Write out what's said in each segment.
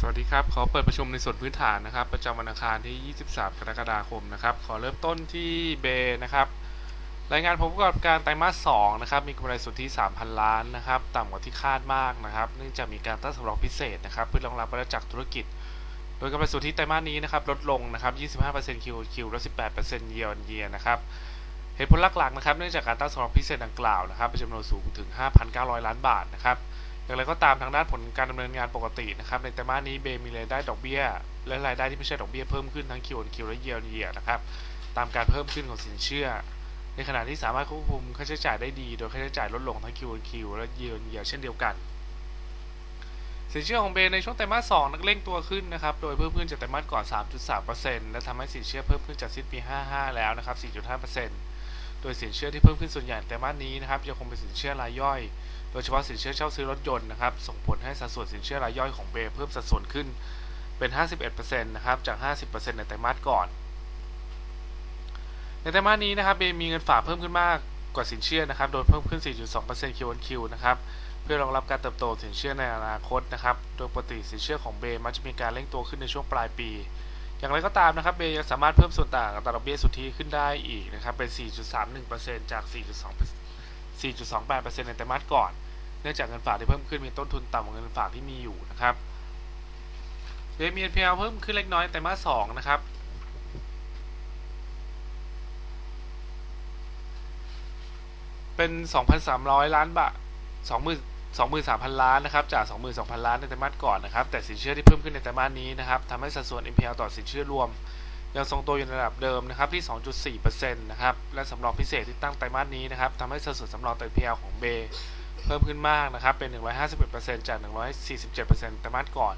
สวัสดีครับ ขอเปิดประชุมในส่วนพื้นฐานนะครับ ประจำวันอังคารที่ 23 กรกฎาคมนะครับ ขอเริ่มต้นที่เบนะครับ รายงานผลประกอบการไตรมาส 2 นะครับ มีกำไรสุทธิ 3,000 ล้านนะครับ ต่ำกว่าที่คาดมากนะครับ เนื่องจากมีการตั้งสำรองพิเศษนะครับ เพื่อรองรับวัฏจักธุรกิจ โดยกำไรสุทธิไตรมาสนี้นะครับ ลดลงนะครับ 25% QQ และ 18% Year on Year นะครับเหตุผลหลักๆนะครับ เนื่องจากการตั้งสำรองพิเศษดังกล่าวนะครับเป็นจำนวนสูงถึง 5,900 ล้านบาทนะครับ อย่างไรก็ตามทางด้านผลการดำเนินงานปกตินะครับในไตรมาสนี้เบมีรายได้ดอกเบี้ย และรายได้ที่ไม่ใช่ดอกเบี้ยเพิ่มขึ้นทั้งคิวคิวและเยียร์เยียนะครับตามการเพิ่มขึ้นของสินเชื่อ ในขณะที่สามารถควบคุมค่าใช้จ่ายได้ดีโดยค่าใช้จ่ายลดลงทั้งคิวคิวและเยียร์เยียเช่นเดียวกันสินเชื่อของเบในช่วงไตรมาส 2 นักเร่งตัวขึ้นนะครับ โดยเพิ่มขึ้นจากไตรมาสก่อน 3.3%และทำให้สินเชื่อเพิ่มขึ้นจากสิ้นปี 55 แล้วนะครับ 4.5%โดยสินเชื่อที่เพิ่มขึ้นส่วนใหญ่ไตรมาสนี้นะครับยังคงเป็นสินเชื่อรายย่อย โดยเฉพาะสินเชื่อเช่าซื้อรถยนต์นะครับ ส่งผลให้สัดส่วนสินเชื่อรายย่อยของเบย์เพิ่มสัดส่วนขึ้นเป็น 51%นะครับ จาก 50%ในไตรมาสก่อน ในไตรมาสนี้นะครับเบย์มีเงินฝากเพิ่มขึ้นมากกว่าสินเชื่อนะครับ โดยเพิ่มขึ้น 4.2% Q1Q นะครับ เพื่อรองรับการเติบโตสินเชื่อในอนาคตนะครับ โดยปกติสินเชื่อของเบย์มักจะมีการเร่งตัวขึ้นในช่วงปลายปี อย่างไรก็ตามนะครับ เบย์ยังสามารถเพิ่มส่วนต่างอัตราดอกเบี้ยสุทธิขึ้นได้อีกนะครับ เป็น 4.31%จาก 4.2% 4.28%ในไตรมาสก่อน เนื่องจากเงินฝากที่เพิ่มขึ้นมีต้นทุนต่ำกว่าเงินฝากที่มีอยู่นะครับเดมี NPL เพิ่มขึ้นเล็กน้อยแต่มาสองนะครับเป็น 2,300 ล้านบาท20,000 23,000 ล้านนะครับจาก 22,000 ล้านในไตรมาสก่อนนะครับแต่สินเชื่อที่เพิ่มขึ้นในไตรมาสนี้นะครับทำให้สัดส่วน NPL ต่อสินเชื่อรวม ยังทรงตัวอยู่ในระดับเดิมนะครับที่ 2.4%นะครับและสำรองพิเศษที่ตั้งไตรมาสนี้นะครับทำให้สัดส่วนสำรองต่อ NPL ของเบเพิ่มขึ้นมากนะครับเป็น 151%จาก 147%ไตรมาสก่อน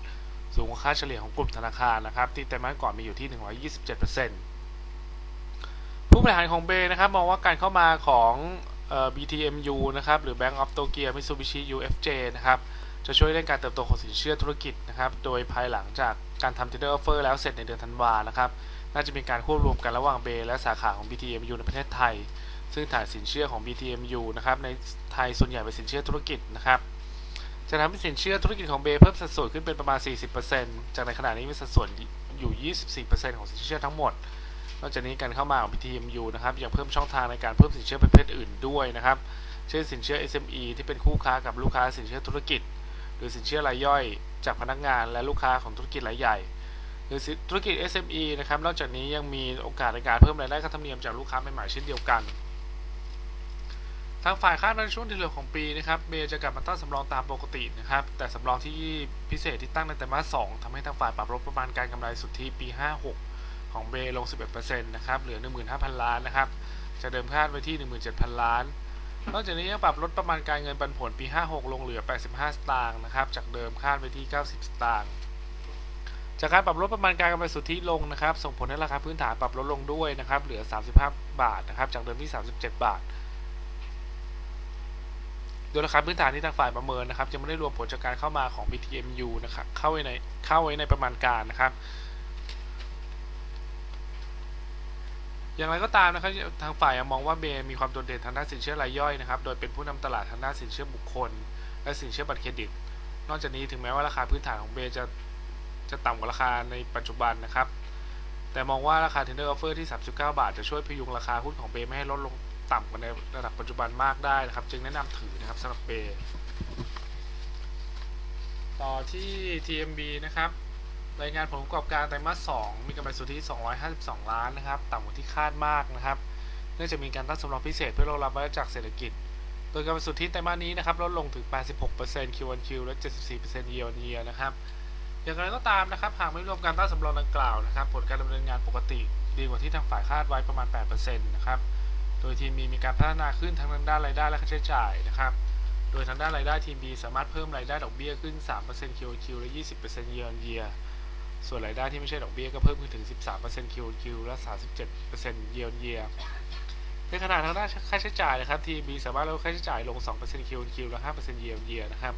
สูงกว่าค่าเฉลี่ยของกลุ่มธนาคารนะครับที่ไตรมาสก่อนมีอยู่ที่ 127%ผู้บริหารของเบนะครับมองว่าการเข้ามาของเอ่อ BTMU นะครับหรือ Bank of Tokyo Mitsubishi UFJ นะครับจะช่วยเร่งการเติบโตของสินเชื่อธุรกิจนะครับโดยภายหลังจากการทำ tender offer แล้วเสร็จในเดือนธันวานะครับ น่าจะมีการควบรวมกันระหว่างเบและสาขาของ BTMU ในประเทศไทย ซึ่งฐานสินเชื่อของ BTMU นะครับในไทยส่วนใหญ่เป็นสินเชื่อธุรกิจนะครับจะทำให้สินเชื่อธุรกิจของเบเพิ่มสัดส่วนขึ้นเป็นประมาณ 40%จากในขณะนี้มีสัดส่วนอยู่ 24%ของสินเชื่อทั้งหมด นอกจากนี้การเข้ามาของ BTMU นะครับยังเพิ่มช่องทางในการเพิ่มสินเชื่อประเภทอื่นด้วยนะครับ เช่นสินเชื่อ SME ที่เป็นคู่ค้ากับลูกค้าสินเชื่อธุรกิจ หรือสินเชื่อรายย่อย จากพนักงานและลูกค้าของธุรกิจรายใหญ่ หรือธุรกิจ SME นะครับ นอกจากนี้ยังมีโอกาสในการเพิ่มรายได้ค่าธรรมเนียมจากลูกค้าใหม่ๆเช่นเดียวกัน ทางฝ่ายคาดว่าในช่วงที่เหลือของปีนะครับเบย์จะกลับมาตั้งสำรองตามปกตินะครับ แต่สำรองที่พิเศษที่ตั้งในไตรมาส2ทำให้ทางฝ่ายปรับลดประมาณการกำไรสุทธิปี 56 ของเบย์ลง 11%นะครับ เหลือ 15,000 ล้านนะครับจากเดิมคาดไว้ที่ 17,000 ล้าน นอกจากนี้ยังปรับลดประมาณการเงินปันผลปี 56 ลงเหลือ 85 สตางค์นะครับ จากเดิมคาดไว้ที่ 90 สตางค์ จากการปรับลดประมาณการกำไรสุทธิลงนะครับ ส่งผลให้ราคาพื้นฐานปรับลดลงด้วยนะครับ เหลือ 35 บาทนะครับ จากเดิมที่ 37 บาท โดยราคาพื้นฐานที่ทางฝ่ายประเมินนะครับยังไม่ได้รวมผลจากการเข้ามาของ BTMU นะครับ เข้าไว้ในเข้าไว้ในประมาณการนะครับอย่างไรก็ตามนะครับทางฝ่ายมองว่าเบย์มีความโดดเด่นทางด้านสินเชื่อรายย่อยนะครับ โดยเป็นผู้นำตลาดทางด้านสินเชื่อบุคคล และสินเชื่อบัตรเครดิต นอกจากนี้ถึงแม้ว่าราคาพื้นฐานของเบย์จะ จะต่ำกว่าราคาในปัจจุบันนะครับ แต่มองว่าราคา tender offer ที่ 39 บาท จะช่วยพยุงราคาหุ้นของเบไม่ให้ลดลงต่ำกว่าในระดับปัจจุบันมากได้นะครับ จึงแนะนำถือนะครับสำหรับเบต่อที่ TMB นะครับรายงานผลประกอบการไตรมาส 2 มีกำไรสุทธิ 252 ล้านนะครับ ต่ำกว่าที่คาดมากนะครับ เนื่องจากมีการตั้งสำรองพิเศษเพื่อรองรับวัฏจักรเศรษฐกิจ โดยกำไรสุทธิไตรมาสนี้นะครับลดลงถึง 86% Q1Q และ 74% Year on Year นะครับ อย่างไรก็ตามนะครับ หากไม่รวมการตั้งสำรองดังกล่าวนะครับ ผลการดำเนินงานปกติ ดีกว่าที่ทางฝ่ายคาดไว้ประมาณ 8%นะครับ โดยทีม B มีการพัฒนาขึ้นทั้งทางด้านรายได้และค่าใช้จ่ายนะครับ โดยทางด้านรายได้ทีม B สามารถเพิ่มรายได้ดอกเบี้ยขึ้น 3% QOQ และ 20% Year on Year ส่วนรายได้ที่ไม่ใช่ดอกเบี้ยก็เพิ่มขึ้นถึง 13% QOQ และ 37% Year on Year ในขณะทางด้านค่าใช้จ่ายนะครับทีม B สามารถลดค่าใช้จ่ายลง 2% QOQ และ 5% Year on Year นะครับ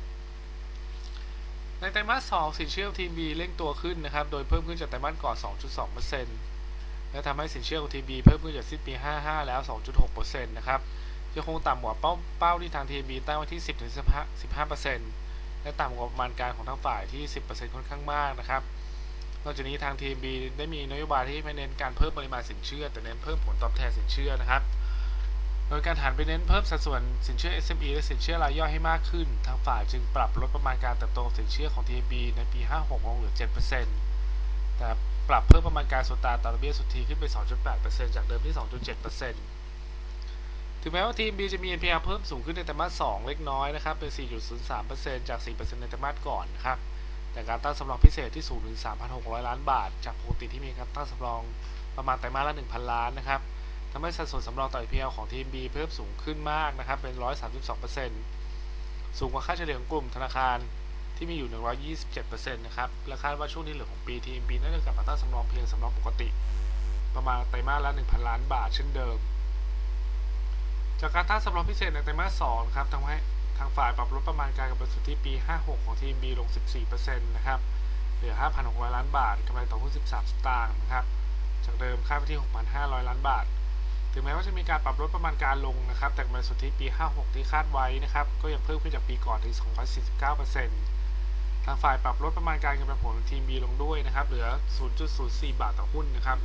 ในไตรมาส 2 สินเชื่อทีม B เร่งตัวขึ้นนะครับ โดยเพิ่มขึ้นจากไตรมาสก่อน 2.2%และทำให้สินเชื่อของทีม B เพิ่มขึ้นจากสิ้นปี 55 แล้ว 2.6%นะครับยังคงต่ำกว่าเป้าเป้าที่ทางทีม B ตั้งไว้ที่ 10-15%และต่ำกว่าประมาณการของทั้งฝ่ายที่ 10%ค่อนข้างมากนะครับ นอกจากนี้ทาง TMB ได้มีนโยบายที่ไม่เน้นการเพิ่มปริมาณสินเชื่อ แต่เน้นเพิ่มผลตอบแทนสินเชื่อนะครับ ดยการหันไปเน้นเพิ่มสัดส่วนสินเชื่อ SME และสินเชื่อรายย่อยให้มากขึ้น ทางฝ่ายจึงปรับลดประมาณการเติบโตสินเชื่อของ TMB ในปี 56 ลงเหลือ 7%แต่ปรับเพิ่มประมาณการส่วนต่าต่อดอกเบี้ยสุทธิขึ้นไป 2.8%จากเดิมที่ 2.7%ถึงแม้ว่า TMB จะมี NPL เพิ่มสูงขึ้นในไตรมาส 2 เล็กน้อยนะครับ เป็น 4.03%จาก 4%ในไตรมาสก่อนนะครับแต่การตั้งสำรองพิเศษที่สูงถึง 3,600 ล้านบาท จากปกติที่มีการตั้งสำรองประมาณไตรมาสละ 1,000 ล้านนะครับ ทำให้สัดส่วนสำรองต่อ NPL ของ TMB เพิ่มสูงขึ้นมากนะครับ เป็น 132%สูงกว่าค่าเฉลี่ยของกลุ่มธนาคารที่มีอยู่ 127%นะครับ และคาดว่าช่วงที่เหลือของปี TMB น่าจะกลับมาตั้งสำรองเพียงสำรองปกติ ประมาณไตรมาสละ 1,000 ล้านบาทเช่นเดิม จากการตั้งสำรองพิเศษในไตรมาส2นะครับทำให้ทางฝ่ายปรับลดประมาณการกำไรสุทธิปี 56 ของ TMB ลง 14%นะครับ เหลือ 5,600 ล้านบาทกำไรต่อหุ้น 13 สตางค์นะครับ จากเดิมคาดไว้ที่ 6,500 ล้านบาท ถึงแม้ว่าจะมีการปรับลดประมาณการลงนะครับ แต่กำไรสุทธิปี 56 ที่คาดไว้นะครับ ก็ยังเพิ่มขึ้นจากปีก่อนถึง 249%ทางฝ่ายปรับลดประมาณการกำไรผลของ TMB ลงด้วยนะครับ เหลือ 0.04 บาทต่อหุ้นนะครับ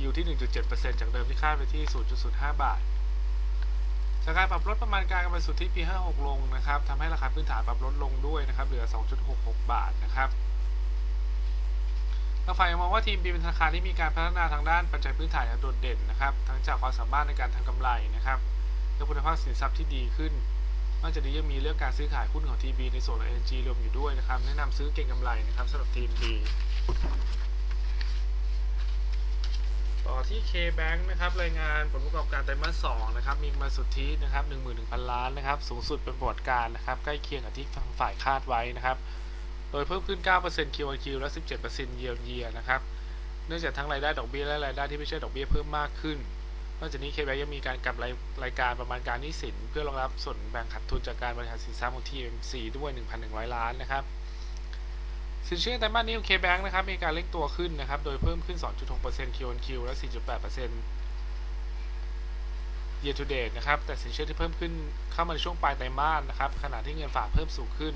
อยู่ที่ 1.7%จากเดิมที่คาดไว้ที่ 0.05 บาท จากการปรับลดประมาณการกำไรสุทธิปี 56 ลงนะครับทำให้ราคาพื้นฐานปรับลดลงด้วยนะครับ เหลือ 2.66 บาทนะครับ ทางฝ่ายมองว่าทีมบีเป็นธนาคารที่มีการพัฒนาทางด้านปัจจัยพื้นฐานอย่างโดดเด่นนะครับ ทั้งจากความสามารถในการทำกำไรนะครับและคุณภาพสินทรัพย์ที่ดีขึ้น นอกจากนี้ยังมีเรื่องการซื้อขายหุ้นของ TB ในส่วนของ NG รวมอยู่ด้วยนะครับ แนะนำซื้อเก่งกำไรนะครับสำหรับ TB ต่อที่ K-Bank นะครับรายงานผลประกอบการไตรมาส2นะครับมีกำไรสุทธินะครับ11,000 ล้านนะครับสูงสุดเป็นประวัติการนะครับใกล้เคียงกับที่ทางฝ่ายคาดไว้นะครับ โดยเพิ่มขึ้น 9% Q1Q และ 17% Year on Year นะครับ เนื่องจากทั้งรายได้ดอกเบี้ยและรายได้ที่ไม่ใช่ดอกเบี้ยเพิ่มมากขึ้น นอกจากนี้ K-Bank ยังมีการกลับรายรายการประมาณการหนี้สิน เพื่อรองรับส่วนแบ่งขาดทุนจากการบริหารสินทรัพย์ของ TMC ด้วย 1,100 ล้านนะครับ สินเชื่อไตรมาสนี้ของ K-Bank นะครับ มีการเร่งตัวขึ้นนะครับ โดยเพิ่มขึ้น 2.6% Q1Q และ 4.8% year to date นะครับ แต่สินเชื่อที่เพิ่มขึ้นเข้ามาในช่วงปลายไตรมาสนะครับ ขณะที่เงินฝากเพิ่มสูงขึ้น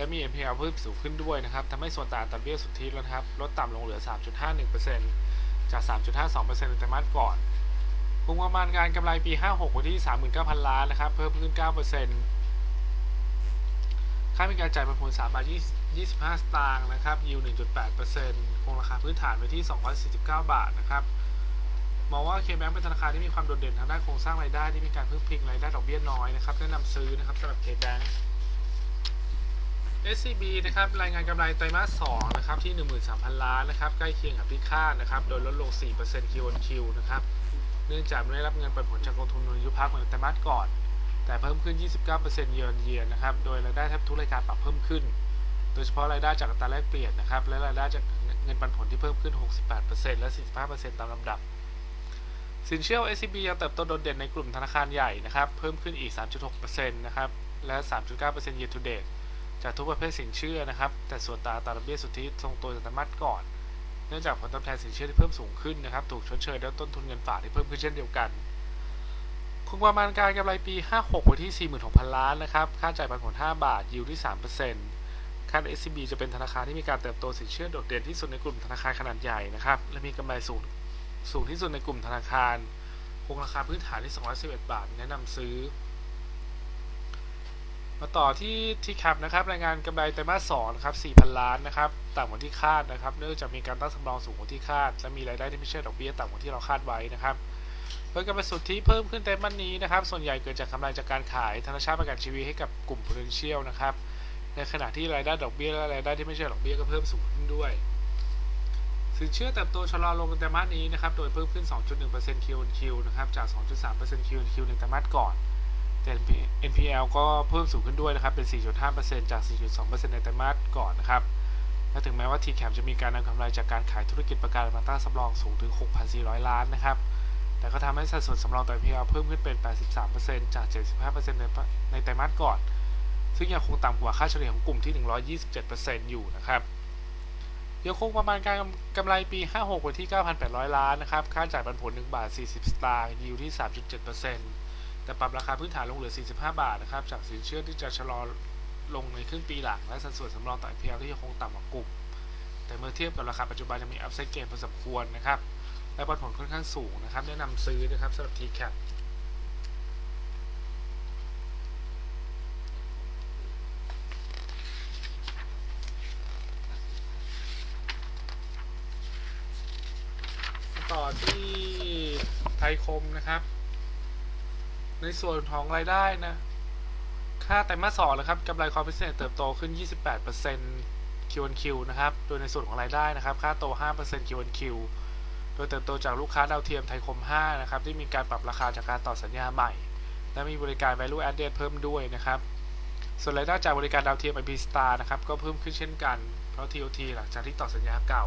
และมี NPL เพิ่มสูงขึ้นด้วยนะครับทำให้ส่วนต่างต่อเบี้ยสุทธิลดครับลดต่ำลงเหลือ 3.51%จาก 3.52%ในไตรมาสก่อนคงประมาณการกำไรปี 56อยู่ที่ 39,000 ล้านนะครับ เพิ่มขึ้น 9%ค่ามีการจ่ายปันผล3บาท25 สตางค์นะครับยิว1.8%คงราคาพื้นฐานไว้ที่ 249 บาทนะครับมองว่า KBank เป็นธนาคารที่มีความโดดเด่นทางด้านโครงสร้างรายได้ที่มีการพึ่งพิงรายได้ดอกเบี้ยน้อยนะครับแนะนำซื้อนะครับสำหรับ KBank SCB นะครับรายงานกำไรไตรมาส2นะครับที่ 13,000 ล้านนะครับใกล้เคียงกับที่คาดนะครับโดยลดลง 4% Q on Q นะครับเนื่องจากไม่ได้รับเงินปันผลจากกองทุนอายุพักเหมือนไตรมาสก่อน แต่เพิ่มขึ้น 29% year on year นะครับโดยรายได้แทบทุกรายการปรับเพิ่มขึ้น โดยเฉพาะรายได้จากอัตราแลกเปลี่ยนนะครับและรายได้จากเงินปันผลที่เพิ่มขึ้น 68%และ 45%ตามลำดับ สินเชื่อ SCB ยังเติบโตโดดเด่นในกลุ่มธนาคารใหญ่นะครับเพิ่มขึ้นอีก 3.6%นะครับและ 3.9% year to date จากทุกประเภทสินเชื่อนะครับ แต่ส่วนตาตราดอกเบี้ยสุทธิทรงตัวจากไตรมาสก่อน เนื่องจากผลตอบแทนสินเชื่อที่เพิ่มสูงขึ้นนะครับ ถูกชดเชยด้วยต้นทุนเงินฝากที่เพิ่มขึ้นเช่นเดียวกันคงประมาณการกำไรปี 56ไว้ที่ 46,000 ล้านนะครับ ค่าจ่ายปันผล 5 บาท ยิวที่ 3%คาด SCB จะเป็นธนาคารที่มีการเติบโตสินเชื่อโดดเด่นที่สุดในกลุ่มธนาคารขนาดใหญ่นะครับ และมีกำไรสูงสูงที่สุดในกลุ่มธนาคาร คงราคาพื้นฐานที่ 211 บาท แนะนำซื้อ มาต่อที่ที่แคปนะครับรายงานกำไรไตรมาส2นะครับ4,000 ล้านนะครับต่ำกว่าที่คาดนะครับ เนื่องจากมีการตั้งสำรองสูงกว่าที่คาด และมีรายได้ที่ไม่ใช่ดอกเบี้ยต่ำกว่าที่เราคาดไว้นะครับโดยกำไรสุทธิเพิ่มขึ้นไตรมาสนี้นะครับ ส่วนใหญ่เกิดจากกำไรจากการขายธนาคารประกันชีวิตให้กับกลุ่ม potential นะครับ ในขณะที่รายได้ดอกเบี้ยและรายได้ที่ไม่ใช่ดอกเบี้ยก็เพิ่มสูงขึ้นด้วยสินเชื่อเติบโตชะลอลงในไตรมาสนี้นะครับ โดยเพิ่มขึ้น 2.1% Q on Q นะครับ จาก 2.3% Q on Q ในไตรมาสก่อน แต่ NPL ก็เพิ่มสูงขึ้นด้วยนะครับ เป็น 4.5%จาก 4.2%ในไตรมาสก่อนนะครับ และถึงแม้ว่า TCAP จะมีการนำกำไรจากการขายธุรกิจประกันมาตั้งสำรองสูงถึง 6,400 ล้านนะครับ แต่ก็ทำให้สัดส่วนสำรองต่อ NPL เพิ่มขึ้นเป็น 83%จาก 75%ในในไตรมาสก่อน ซึ่งยังคงต่ำกว่าค่าเฉลี่ยของกลุ่มที่ 127%อยู่นะครับยังคงประมาณการกำไรปี 56ไว้ที่ 9,800 ล้านนะครับ ค่าจ่ายปันผล 1 บาท 40 สตางค์ยิวที่ 3.7% แต่ปรับราคาพื้นฐานลงเหลือ 45 บาทนะครับ จากสินเชื่อที่จะชะลอลงในครึ่งปีหลัง และสัดส่วนสำรองต่อ NPL ที่ยังคงต่ำกว่ากลุ่ม แต่เมื่อเทียบกับราคาปัจจุบันยังมี upside gain พอสมควรนะครับ และปันผลค่อนข้างสูงนะครับ แนะนำซื้อนะครับสำหรับ TCAP ต่อที่ไทยคมนะครับ ในส่วนของรายได้นะ ค่าไตรมาสสองนะครับกำไรความพิเศษเติบโตขึ้น 28% Q1Q นะครับ โดยในส่วนของรายได้นะครับ ค่าโต 5% Q1Q โดยเติบโตจากลูกค้าดาวเทียมไทยคม 5 นะครับ ที่มีการปรับราคาจากการต่อสัญญาใหม่ และมีบริการ value added เพิ่มด้วยนะครับ ส่วนรายได้จากบริการดาวเทียม IP Star นะครับ ก็เพิ่มขึ้นเช่นกัน เพราะ TOT หลังจากที่ต่อสัญญาเก่า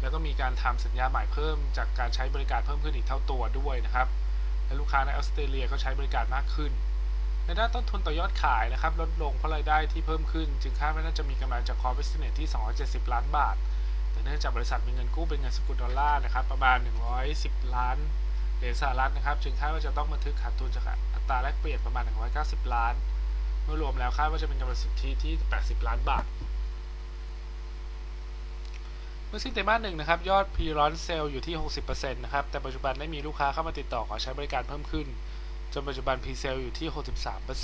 แล้วก็มีการทำสัญญาใหม่เพิ่ม จากการใช้บริการเพิ่มขึ้นอีกเท่าตัวด้วยนะครับ และลูกค้าในออสเตรเลียก็ใช้บริการมากขึ้น ในด้านต้นทุนต่อยอดขายนะครับลดลงเพราะรายได้ที่เพิ่มขึ้น จึงคาดว่าน่าจะมีกำไรจากคอร์บิสเนสที่ 270 ล้านบาท แต่เนื่องจากบริษัทมีเงินกู้เป็นเงินสกุลดอลลาร์นะครับประมาณ 110 ล้านเหรียญสหรัฐนะครับ จึงคาดว่าจะต้องบันทึกขาดทุนจากอัตราแลกเปลี่ยนประมาณ 190 ล้าน เมื่อรวมแล้วคาดว่าจะเป็นกำไรสุทธิที่ 80 ล้านบาท เมื่อสิ้นไตรมาสหนึ่งนะครับ ยอด p r o n Sale อยู่ที่ 60%นะครับ แต่ปัจจุบันได้มีลูกค้าเข้ามาติดต่อขอใช้บริการเพิ่มขึ้น จนปัจจุบัน p Sale อยู่ที่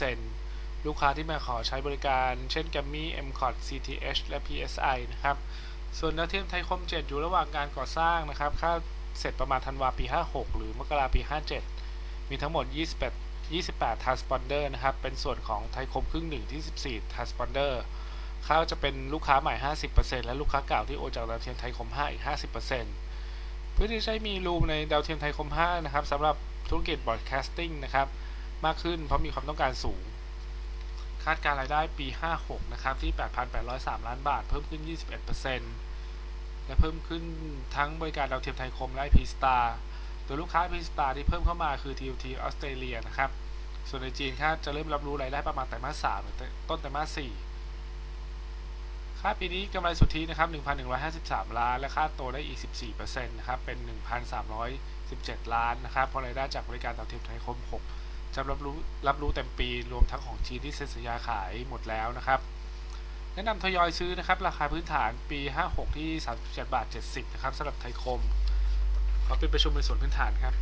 63%ลูกค้าที่มาขอใช้บริการ เช่น g a m m y m c o t CTH และ PSI นะครับ ส่วนดาวเทียมไทยคม 7 อยู่ระหว่างการก่อสร้างนะครับค่าเสร็จประมาณธันวาปี 56 หรือมกราปี 57 มีทั้งหมด 28 28 transponder นะครับ เป็นส่วนของไทยคมครึ่งหนึ่งที่ 14 transponder ค่าจะเป็นลูกค้าใหม่ 50%และลูกค้าเก่าที่โอนจากดาวเทียมไทยคม 5 อีก 50%เพื่อที่จะใช้มีรูมในดาวเทียมไทยคม 5 นะครับสำหรับธุรกิจ broadcasting นะครับ มากขึ้นเพราะมีความต้องการสูง คาดการรายได้ปี 56 นะครับ ที่ 8,803 ล้านบาท เพิ่มขึ้น 21%และเพิ่มขึ้นทั้งบริการดาวเทียมไทยคมและ IP Star โดยลูกค้า IP Star ที่เพิ่มเข้ามาคือ TUT ออสเตรเลียนะครับ ส่วนในจีนคาดจะเริ่มรับรู้รายได้ประมาณไตรมาส3หรือต้นไตรมาส4 ค่าปีนี้กำไรสุทธินะครับ 1,153 ล้าน และค่าโตได้อีก 14%นะครับ เป็น 1,317 ล้านนะครับเพราะรายได้จากบริการดาวเทียมไทยคม 6จะรับรู้รับรู้เต็มปีรวมทั้งของจีนที่เซ็นสัญญาขายหมดแล้วนะครับ แนะนำทยอยซื้อนะครับ ราคาพื้นฐานปี 56 ที่ 37 บาท 70 นะครับสำหรับไทยคมขอเป็นประชุมในส่วนพื้นฐานครับ